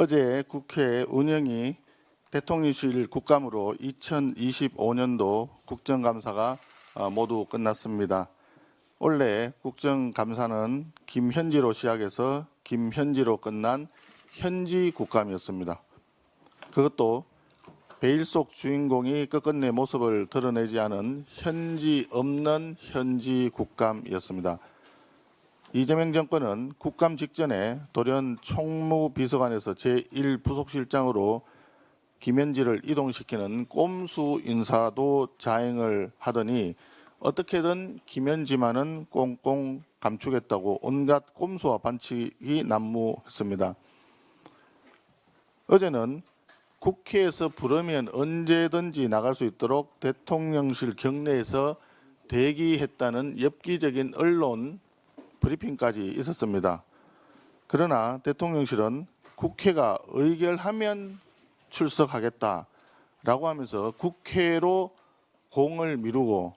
어제 국회 운영이 대통령실 국감으로 2025년도 국정감사가 어, 모두 끝났습니다. 원래 국정감사는 김현지로 시작해서 김현지로 끝난 현지 국감이었습니다. 그것도 베일 속 주인공이 끝끝내 모습을 드러내지 않은 현지 없는 현지 국감이었습니다. 이재명 정권은 국감 직전에 돌연 총무비서관에서 제1부속실장으로 김현지를 이동시키는 꼼수 인사도 자행을 하더니 어떻게든 김현지만은 꽁꽁 감추겠다고 온갖 꼼수와 반칙이 난무했습니다. 어제는 국회에서 부르면 언제든지 나갈 수 있도록 대통령실 경내에서 대기했다는 엽기적인 언론 브리핑까지 있었습니다. 그러나 대통령실은 국회가 의결하면 출석하겠다라고 하면서 국회로 공을 미루고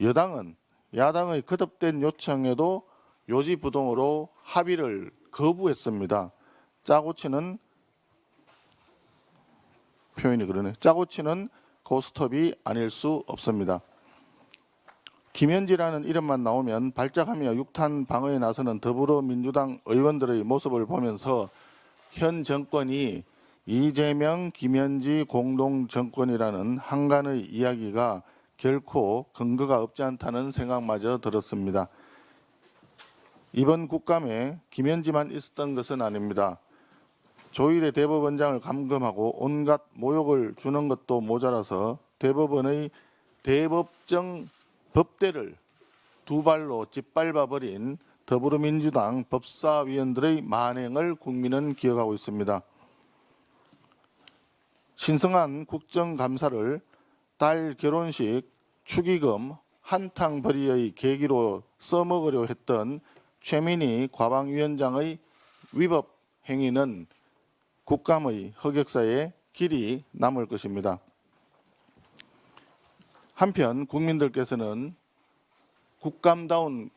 여당은 야당의 거듭된 요청에도 요지부동으로 합의를 거부했습니다. 짜고 치는 표현이 그러네. 짜고 치는 고스톱이 아닐 수 없습니다. 김현지라는 이름만 나오면 발작하며 육탄 방어에 나서는 더불어민주당 의원들의 모습을 보면서 현 정권이 이재명, 김현지 공동 정권이라는 한간의 이야기가 결코 근거가 없지 않다는 생각마저 들었습니다. 이번 국감에 김현지만 있었던 것은 아닙니다. 조일의 대법원장을 감금하고 온갖 모욕을 주는 것도 모자라서 대법원의 대법정 법대를 두 발로 짓밟아 버린 더불어민주당 법사위원들의 만행을 국민은 기억하고 있습니다. 신성한 국정감사를 딸 결혼식 축의금 한탕벌이의 계기로 써먹으려 했던 최민희 과방위원장의 위법 행위는 국감의 흑역사에 길이 남을 것입니다. 한편 국민들께서는 국감다운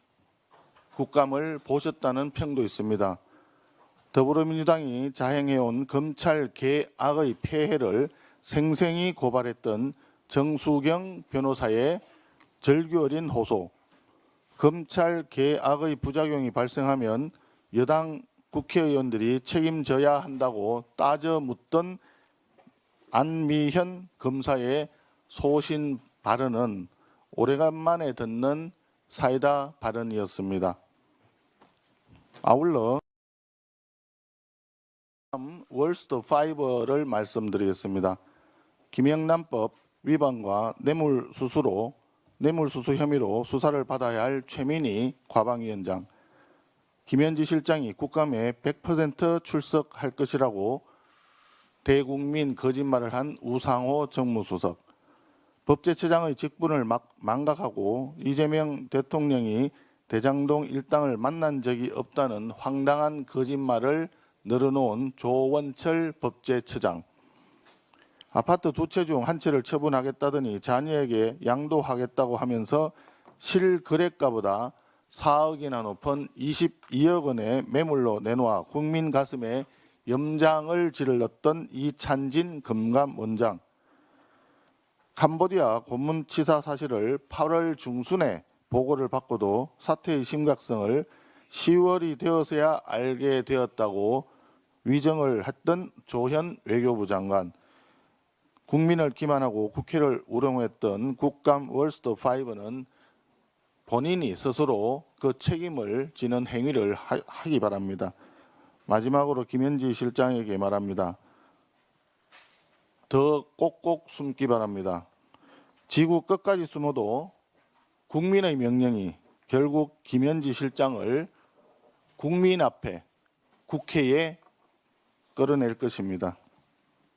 국감을 보셨다는 평도 있습니다. 더불어민주당이 자행해온 검찰 개악의 폐해를 생생히 고발했던 정수경 변호사의 절규 어린 호소, 검찰 개악의 부작용이 발생하면 여당 국회의원들이 책임져야 한다고 따져 묻던 안미현 검사의 소신 발언은 오래간만에 듣는 사이다 발언이었습니다. 아울러 월스트 5를 말씀드리겠습니다. 김영란법 위반과 뇌물 수수로 뇌물 수수 혐의로 수사를 받아야 할 최민희 과방위원장, 김현지 실장이 국감에 100% 출석할 것이라고 대국민 거짓말을 한 우상호 정무수석, 법제처장의 직분을 막, 망각하고 이재명 대통령이 대장동 일당을 만난 적이 없다는 황당한 거짓말을 늘어놓은 조원철 법제처장, 아파트 두 채 중 한 채를 처분하겠다더니 자녀에게 양도하겠다고 하면서 실거래가보다 4억이나 높은 22억 원의 매물로 내놓아 국민 가슴에 염장을 질렀던 이찬진 금감원장. 캄보디아 고문치사 사실을 8월 중순에 보고를 받고도 사태의 심각성을 10월이 되어서야 알게 되었다고 위정을 했던 조현 외교부 장관. 국민을 기만하고 국회를 우롱했던 국감 월스트 5는 본인이 스스로 그 책임을 지는 행위를 하, 하기 바랍니다. 마지막으로 김현지 실장에게 말합니다. 더 꼭꼭 숨기 바랍니다. 지구 끝까지 숨어도 국민의 명령이 결국 김현지 실장을 국민 앞에 국회에 끌어낼 것입니다.